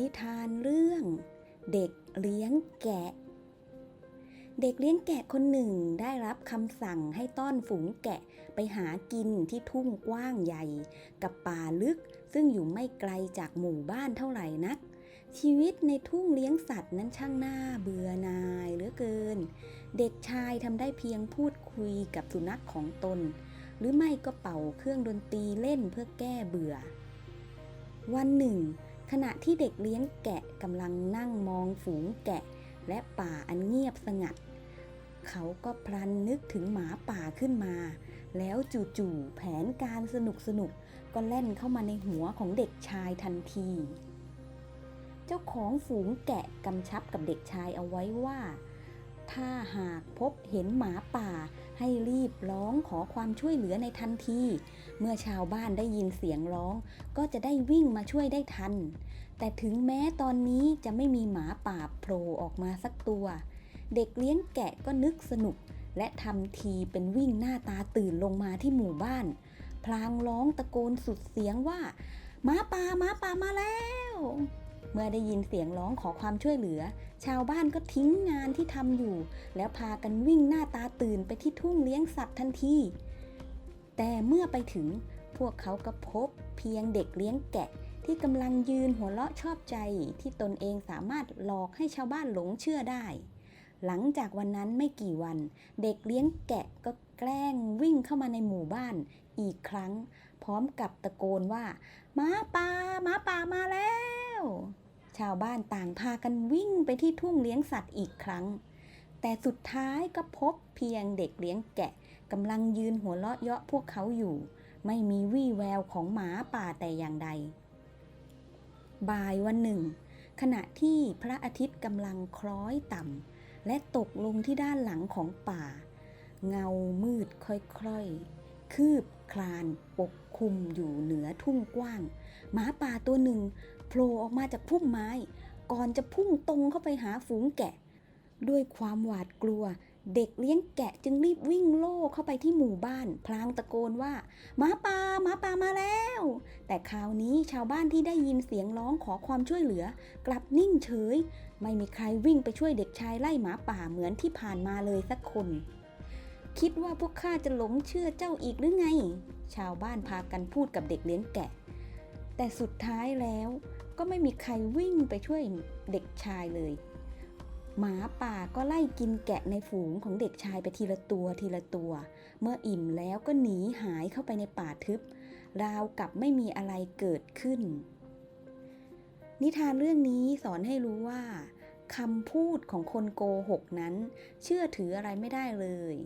นิทานเรื่อง เด็กเลี้ยงแกะ เด็กเลี้ยงแกะคนหนึ่งได้รับคำสั่งให้ต้อนฝูงแกะไปหากินที่ทุ่งกว้างใหญ่ กับป่าลึกซึ่งอยู่ไม่ไกลจากหมู่บ้านเท่าไหร่นัก ชีวิตในทุ่งเลี้ยงสัตว์นั้นช่างน่าเบื่อนายเหลือเกิน เด็กชายทำได้เพียงพูดคุยกับสุนัขของตน หรือไม่ก็เป่าเครื่องดนตรีเล่นเพื่อแก้เบื่อ วันหนึ่ง ขณะที่เด็กเลี้ยงแกะกำลังนั่งมองฝูงแกะ และป่าอันเงียบสงัด เขาก็พลันนึกถึงหมาป่าขึ้นมา แล้วจู่ๆแผนการสนุกๆก็แล่นเข้ามาในหัวของเด็กชายทันที เจ้าของฝูงแกะกำชับกับเด็กชายเอาไว้ว่า ถ้าหากพบเห็นหมาป่า ให้รีบร้องขอความช่วยเหลือในทันที เมื่อชาวบ้านได้ยินเสียงร้อง ก็จะได้วิ่งมาช่วยได้ทัน แต่ถึงแม้ตอนนี้จะไม่มีหมาป่าโผล่ออกมาสักตัว เด็กเลี้ยงแกะก็นึกสนุก และทำทีเป็นวิ่งหน้าตาตื่นลงมาที่หมู่บ้าน พลางร้องตะโกนสุดเสียงว่าหมาป่าหมาป่ามาแล้ว เมื่อได้ยินเสียงร้องขอความช่วยเหลือ ชาวบ้านก็ทิ้งงานที่ทำอยู่ แล้วพากันวิ่งหน้าตาตื่นไปที่ทุ่งเลี้ยงสัตว์ทันที แต่เมื่อไปถึงพวกเขาก็พบเพียงเด็กเลี้ยงแกะที่กำลังยืนหัวเราะชอบใจที่ตนเองสามารถหลอกให้ชาวบ้านหลงเชื่อได้ หลังจากวันนั้นไม่กี่วัน เด็กเลี้ยงแกะก็แกล้งวิ่งเข้ามาในหมู่บ้านอีกครั้ง พร้อมกับตะโกนว่าหมาป่าหมาป่ามาแล้ว ชาวบ้านต่างพากันวิ่งไปที่ทุ่งเลี้ยงสัตว์อีกครั้ง แต่สุดท้ายก็พบเพียงเด็กเลี้ยงแกะกำลังยืนหัวเราะเยาะพวกเขาอยู่ ไม่มีวี่แววของหมาป่าแต่อย่างใด บ่ายวันหนึ่ง ขณะที่พระอาทิตย์กำลังคล้อยต่ำและตกลงที่ด้านหลังของป่า เงามืดค่อยๆ คืบคลานปกคลุมอยู่เหนือทุ่งกว้าง หมาป่าตัวหนึ่ง โผล่ออกมาจากพุ่มไม้ ก่อนจะพุ่งตรงเข้าไปหาฝูงแกะ ด้วยความหวาดกลัว เด็กเลี้ยงแกะจึงรีบวิ่งโล่เข้าไปที่หมู่บ้าน พลางตะโกนว่าหมาป่าหมาป่ามาแล้ว แต่คราวนี้ชาวบ้านที่ได้ยินเสียงร้องขอความช่วยเหลือ กลับนิ่งเฉย ไม่มีใครวิ่งไปช่วยเด็กชายไล่หมาป่าเหมือนที่ผ่านมาเลยสักคนคิดว่าพวกข้าจะหลงเชื่อเจ้าอีกหรือไง ชาวบ้านพากันพูดกับเด็กเลี้ยงแกะ แต่สุดท้ายแล้ว ก็ไม่มีใครวิ่งไปช่วยเด็กชายเลย หมาป่าก็ไล่กินแกะในฝูงของเด็กชายไปทีละตัวทีละตัว เมื่ออิ่มแล้วก็หนีหายเข้าไปในป่าทึบ ราวกับไม่มีอะไรเกิดขึ้น นิทานเรื่องนี้สอนให้รู้ว่าคำพูดของคนโกหกนั้น เชื่อถืออะไรไม่ได้เลย